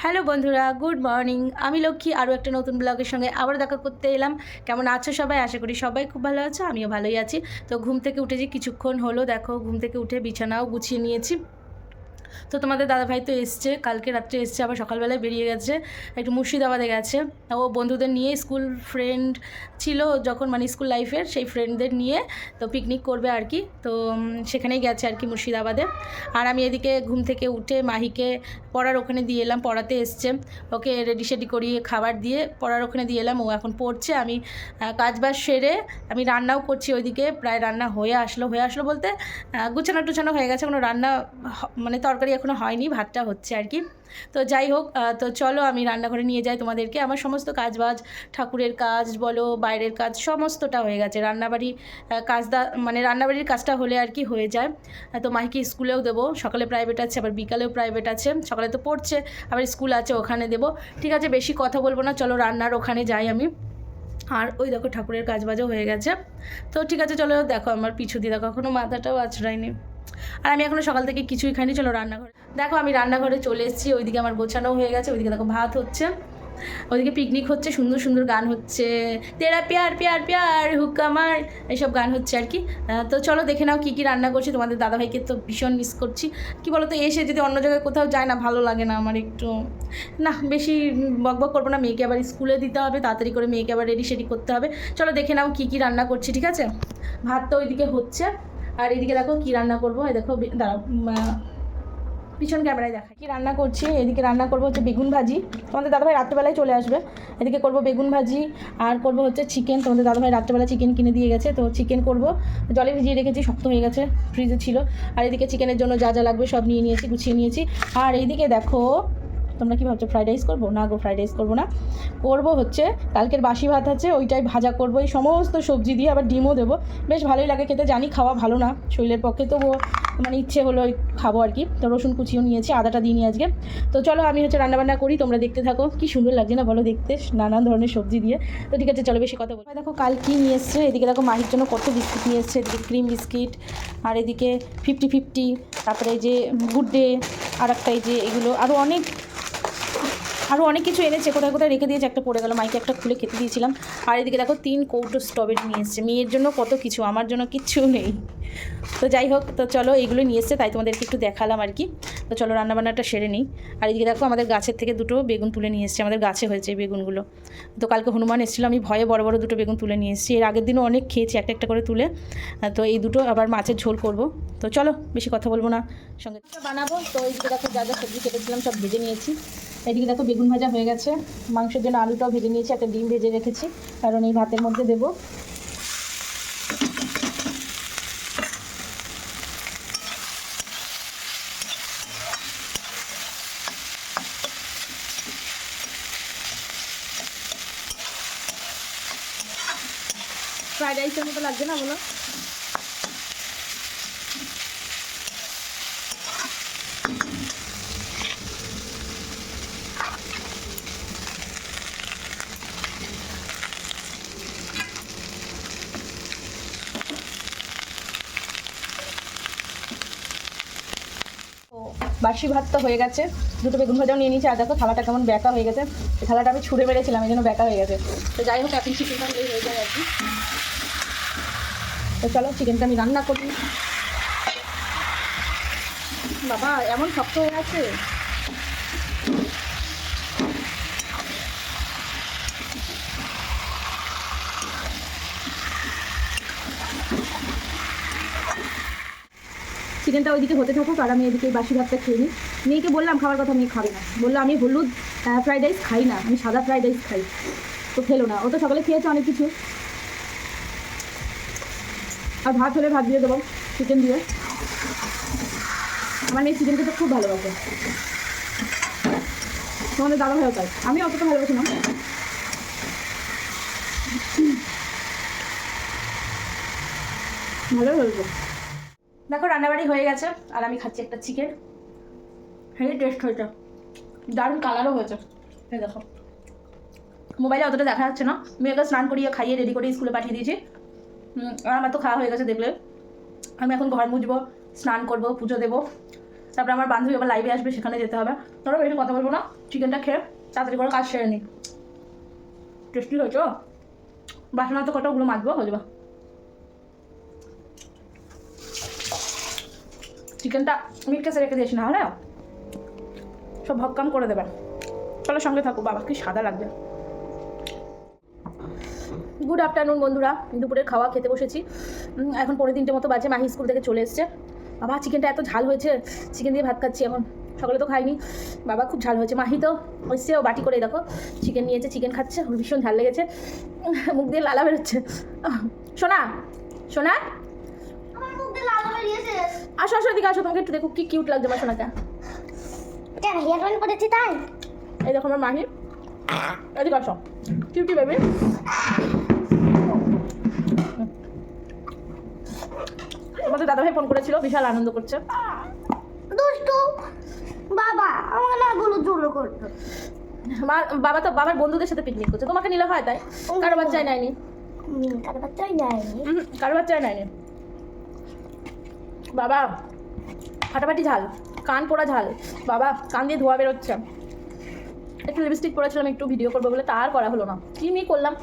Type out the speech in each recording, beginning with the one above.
Hello বন্ধুরা, good morning. আমি লক্ষ্মী, আরও একটা নতুন ব্লগের সঙ্গে আবার দেখা করতে এলাম। কেমন আছো সবাই? আশা করি সবাই খুব ভালো আছো, আমিও ভালোই আছি। তো ঘুম থেকে উঠেছি কিছুক্ষণ হলো, দেখো, ঘুম থেকে উঠে বিছানাও গুছিয়ে নিয়েছি। তো তোমাদের দাদাভাই তো এসছে কালকে রাত্রে এসছে আবার সকালবেলায় বেরিয়ে গেছে একটু মুর্শিদাবাদে গেছে। ও বন্ধুদের নিয়ে স্কুল ফ্রেন্ড ছিল যখন মানে স্কুল লাইফের সেই ফ্রেন্ডদের নিয়ে তো পিকনিক করবে আর কি। তো সেখানেই গেছে আর কি মুর্শিদাবাদে। আর আমি এদিকে ঘুম থেকে উঠে মাহিকে পড়ার ওখানে দিয়ে এলাম পড়াতে এসছে। ওকে রেডি সেডি করিয়ে খাবার দিয়ে পড়ার ওখানে দিয়ে এলাম ও এখন পড়ছে। আমি আহ, কাজবাজ সেরে আমি রান্নাও করছি ওইদিকে প্রায় রান্না হয়ে আসলো হয়ে আসলো বলতে গুছানো টুছানো হয়ে গেছে কোনো রান্না মানে তরকারি এখনও হয়নি ভাতটা হচ্ছে আর কি। তো যাই হোক তো চলো আমি রান্নাঘরে নিয়ে যাই তোমাদেরকে। আমার সমস্ত কাজ বাজ ঠাকুরের কাজ বলো বাইরের কাজ সমস্তটা হয়ে গেছে। রান্নাবাড়ি আহ, কাজটা মানে রান্নাবাড়ির কাজটা হলে আর কি হয়ে যায়। তো মাইকে স্কুলেও দেবো। সকালে প্রাইভেট আছে আবার বিকালেও প্রাইভেট আছে। সকালে তো পড়ছে আবার স্কুল আছে ওখানে দেবো। ঠিক আছে বেশি কথা বলব না। চলো রান্নার ওখানে যাই আমি। আর ওই দেখো ঠাকুরের কাজ বাজও হয়ে গেছে। তো ঠিক আছে চলো দেখো আমার পিছু দিয়ে দেখো এখনও মাথাটাও আছড়ায়নি। আর আমি এখনও সকাল থেকে কিছুই খাইনি, চলো রান্নাঘরে। দেখো, আমি রান্নাঘরে চলে এসেছি, ওইদিকে আমার গোছানো হয়ে গেছে, ওইদিকে দেখো ভাত হচ্ছে। ওইদিকে পিকনিক হচ্ছে, সুন্দর সুন্দর গান হচ্ছে। তেরা পেয়ার পেয়ার, প্যার হুকামার এইসব গান হচ্ছে আর কি। তো চলো দেখে নাও কী কী রান্না করছি, তোমাদের দাদাভাইকে তো ভীষণ মিস করছি। কি বলো তো এসে যদি অন্য জায়গায় কোথাও যায় না, ভালো লাগে না আমার একটু। না, বেশি বক বক করব না, মেয়েকে আবার স্কুলে দিতে হবে, তাড়াতাড়ি করে মেয়েকে আবার রেডি সেডি করতে হবে। চলো দেখে নাও কী কী রান্না করছি, ঠিক আছে? ভাত তো ওইদিকে হচ্ছে। আর এদিকে দেখো কী রান্না করব? এই দেখো দাঁড়াও পিছন ক্যামেরায় দেখা কি রান্না করছি? এদিকে রান্না করব হচ্ছে বেগুন ভাজি। তোমাদের দাদাভাই রাত্রেবেলায় চলে আসবে। এদিকে করব বেগুন ভাজি, আর করব হচ্ছে চিকেন তোমাদের দাদাভাই রাত্রেবেলা চিকেন কিনে দিয়ে গেছে, তো চিকেন করব। জলে ভিজিয়ে রেখেছি, শক্ত হয়ে গেছে ফ্রিজে ছিল। আর এদিকে চিকেনের জন্য যা যা লাগবে সব নিয়ে নিয়েছি, গুছিয়ে নিয়েছি। আর এইদিকে দেখো তোমরা কি ভাবছ ফ্রাইড রাইস করব? না গো ফ্রাইড রাইস করব না। করব হচ্ছে, কালকের বাসি ভাত আছে, ওইটাই ভাজা করব। এই সমস্ত সবজি দিয়ে আবার ডিমও দেবো। বেশ ভালোই লাগে খেতে, জানি খাওয়া ভালো না, শরীরের পক্ষে তবুও মানে ইচ্ছে হলো খাব আর কি। তো রসুন কুচিও নিয়েছি, আদাটা দিয়ে নিয়ে আজকে। তো চলো, আমি হচ্ছে রান্নাবান্না করি, তোমরা দেখতে থাকো। কি সুন্দর লাগছে না বলো দেখতে নানান ধরনের সবজি দিয়ে। তো ঠিক আছে, চলো বেশি কথা বলব দেখো, কাল কী নিয়ে এসছে? এদিকে দেখো, মাহির জন্য কত বিস্কিট নিয়ে এসছে। এদিকে ক্রিম বিস্কিট, আর এদিকে ফিফটি ফিফটি তারপরে এই যে গুড ডে আর একটা এই যে এগুলো। আরও অনেক আরও অনেক কিছু এনেছে, কোথায় কোথায় রেখে দিয়েছে, একটা পড়ে গেল, মাইকে একটা খুলে খেতে দিয়েছিলাম। আর এদিকে দেখো তিন কৌটো স্টবের নিয়ে এসছে। মেয়ের জন্য কত কিছু, আমার জন্য কিচ্ছু নেই। তো যাই হোক, তো চলো এইগুলো নিয়ে এসছে, তাই তোমাদেরকে একটু দেখালাম আর কি। তো চলো রান্নাবান্নাটা সেরে নিই। আর এদিকে দেখো, আমাদের গাছের থেকে দুটো বেগুন তুলে নিয়ে এসছে, আমাদের গাছে হয়েছে বেগুনগুলো। তো কালকে হনুমান এসেছিল, আমি ভয়ে বড় বড় দুটো বেগুন তুলে নিয়ে এসেছি। এর আগের দিনও অনেক খেয়েছি, একটা একটা করে তুলে। তো এই দুটো আবার মাছের ঝোল করব। তো চলো, বেশি কথা বলব না। সঙ্গে বানাবো। তো এইদিকে দেখো, যা যা সবজি কেটেছিলাম, সব ভেজে নিয়েছি। এদিকে দেখো, বেগুন ভাজা হয়ে গেছে। মাংসের জন্য আলুটাও ভেজে নিয়েছি, একটা ডিম ভেজে রেখেছি। কারণ এই ভাতের মধ্যে দেবো। ফ্রাইড রাইসের মতো লাগছে না বলো? বাসি ভাত তো হয়ে গেছে। দুটো বেগুন ভাজাও নিয়ে নিয়েছি। আর দেখো, থালাটা কেমন ব্যাকা হয়ে গেছে। থালাটা আমি ছুঁড়ে মেরেছিলাম, এই জন্য ব্যাকা হয়ে গেছে। তো যাই হোক, এখন চিকেনটা হয়ে যায় আর কি। তো চলো, চিকেনটা আমি রান্না করি। বাবা, এমন শক্ত হয়ে আছে। চিকেনটা ওইদিকে হতে থাকুক, আর আমি এদিকে বাসি ভাতটা খেয়ে নিই। মেয়েকে বললাম, খাবার কথা মেয়ে খাবে না। বলল, আমি হলুদ ফ্রাইড রাইস খাই না, আমি সাদা ফ্রাইড রাইস খাই। তো খেলো না। ও তো সকালে খেয়েছে অনেক কিছু। আর ভাত হলে ভাত দিয়ে দেবো চিকেন দিয়ে। আমার মেয়ে চিকেন খেতে খুব ভালোবাসে। তোমাদের দাদা ভালো তাই। আমি অতটা ভালোবাসি না। ভালো হয়েছে। দেখো রান্নাবাড়ি হয়ে গেছে আর আমি খাচ্ছি একটা চিকেন হেভি টেস্ট হয়েছে। দারুণ কালারও হয়েছে। এই দেখো। মোবাইলে অতটা দেখা যাচ্ছে না। মেয়েকে স্নান করিয়ে খাইয়ে রেডি করে স্কুলে পাঠিয়ে দিয়েছি। আর আমার তো খাওয়া হয়ে গেছে, দেখলে। আমি এখন ঘর মুছবো, স্নান করব, পুজো দেবো। তারপরে আমার বান্ধবী আবার লাইভে আসবে, সেখানে যেতে হবে। ধরো, বেশি কথা বলব না চিকেনটা খেয়ে তাড়াতাড়ি করে কাজ সেরে নিই টেস্টি হয়েছে? বাসনা তো কটা, ওগুলো মাজবো, হয়ে চিকেনটা মিট কেসে রেখে দিয়েছি, না হলে সব ভক্কাম করে দেবে। চলো সঙ্গে থাকো, বাবা, কি সাদা লাগবে। গুড আফটারনুন বন্ধুরা। দুপুরের খাওয়া খেতে বসেছি। এখন পরের তিনটে মতো বাজে। মাহি স্কুল থেকে চলে এসছে। বাবা চিকেনটা এত ঝাল হয়েছে। চিকেন দিয়ে ভাত খাচ্ছি এখন। সকালে তো খাইনি। বাবা খুব ঝাল হয়েছে। মাহি তো এসছে ও বাটি করে দেখো। চিকেন নিয়েছে চিকেন খাচ্ছে। ওর ভীষণ ঝাল লেগেছে। মুখ দিয়ে লালা বেরোচ্ছে। সোনা সোনা? আসো আসো এদিকে আসো। তোমাকে একটু দেখো কি কিউট লাগছে আমার সোনাটা। কেন হেয়ারব্যান্ড করেছি তাই? এই দেখো আমার মাহি। এদিকে আসো। কিউটি বেবি দাদাভাই ফোন করেছিল বিশাল আনন্দ করছে। দুষ্টু। বাবা আমাকে না গুলো জোর করতো বাবা তো বাবার বন্ধুদের সাথে পিকনিক করছে। তোমাকে নিলে হয় তাই? কারও বাচ্চায় নেয়নি? কার বাচ্চাই উহুম, কারও বাচ্চায় নেয়নি। বাবা ফাটাফাটি ঝাল। কান পোড়া ঝাল। বাবা কান দিয়ে ধোয়া বেরোচ্ছে। একটু লিপস্টিক পরেছিলাম একটু ভিডিও করব বলে। তার করা হলো না। কি মি করলাম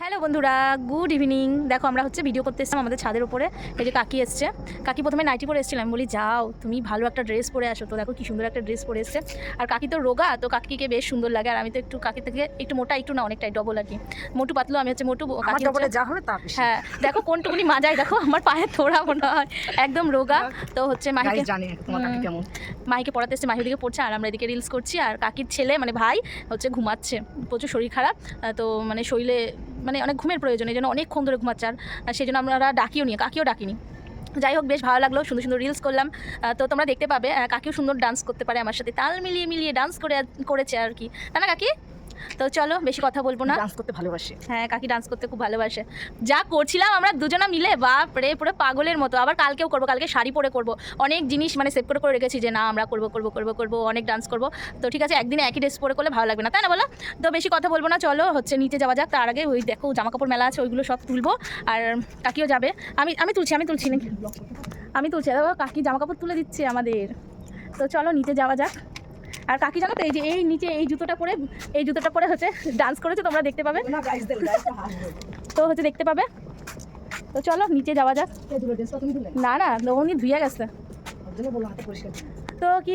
হ্যালো বন্ধুরা গুড ইভিনিং দেখো আমরা হচ্ছে ভিডিও করতে এসেছিলাম আমাদের ছাদের উপরে। এই যে কাকি এসছে। কাকি প্রথমে নাইটি পরে এসেছিলাম। বলি যাও তুমি ভালো একটা ড্রেস পরে আসো তো। দেখো কি সুন্দর একটা ড্রেস পরে এসছে। আর কাকি তো রোগা তো কাকিকে বেশ সুন্দর লাগে। আর আমি তো একটু কাকি থেকে একটু মোটা একটু না অনেকটাই ডবল আর কি। মোটু পাতলো আমি হচ্ছে মোটু কাকি হ্যাঁ দেখো কোনটুকুনি মাজায় দেখো আমার পায়ে থোড়া মনে হয়। একদম রোগা। তো হচ্ছে মাহিকে মাইকে পড়াতে এসছে মাহি ওদিকে পড়ছে আর আমরা এদিকে রিলস করছি। আর কাকির ছেলে মানে ভাই হচ্ছে ঘুমাচ্ছে। প্রচুর শরীর খারাপ। তো মানে শরীরে মানে অনেক ঘুমের প্রয়োজন, এই জন্য অনেকক্ষণ ধরে ঘুমাচ্ছে আর সেই জন্য আমরা ডাকিও নি, কাকিও ডাকিনি। যাই হোক, বেশ ভালো লাগল, সুন্দর সুন্দর রিলস করলাম। তো তোমরা দেখতে পাবে কাকিও সুন্দর ডান্স করতে পারে আমার সাথে, তাল মিলিয়ে মিলিয়ে ডান্স করে, করেছে আর কি। তাই না, কাকি? তো চলো বেশি কথা বলব না। ডান্স করতে ভালোবাসে। হ্যাঁ কাকি ডান্স করতে খুব ভালোবাসে। যা করছিলাম আমরা দুজনা মিলে বাপ রে পুরো পাগলের মতো। আবার কালকেও করব কালকে শাড়ি পরে করব। অনেক জিনিস মানে সেভ করে করে রেখেছি যে না আমরা করব করব করব করব অনেক ডান্স করব। তো ঠিক আছে একদিনে একই ড্রেস পরে করলে ভালো লাগবে না তাই না বলো? তো বেশি কথা বলব না চলো হচ্ছে নিচে যাওয়া যাক। তার আগে ওই দেখো জামা কাপড় মেলা আছে ওইগুলো সব তুলবো। আর কাকিও যাবে। আমি আমি তুলছি আমি তুলছি নাকি? আমি তুলছি দেখো কাকি জামা কাপড় তুলে দিচ্ছে আমাদের। তো চলো নিচে যাওয়া যাক। আর কাকি জানো তো এই যে এই নিচে এই জুতোটা পরে এই জুতোটা পরে হচ্ছে ডান্স করেছে তোমরা দেখতে পাবে। তো হচ্ছে দেখতে পাবে। তো চলো নিচে যাওয়া যাক। না না উনি ধুয়ে গেছে। তো কি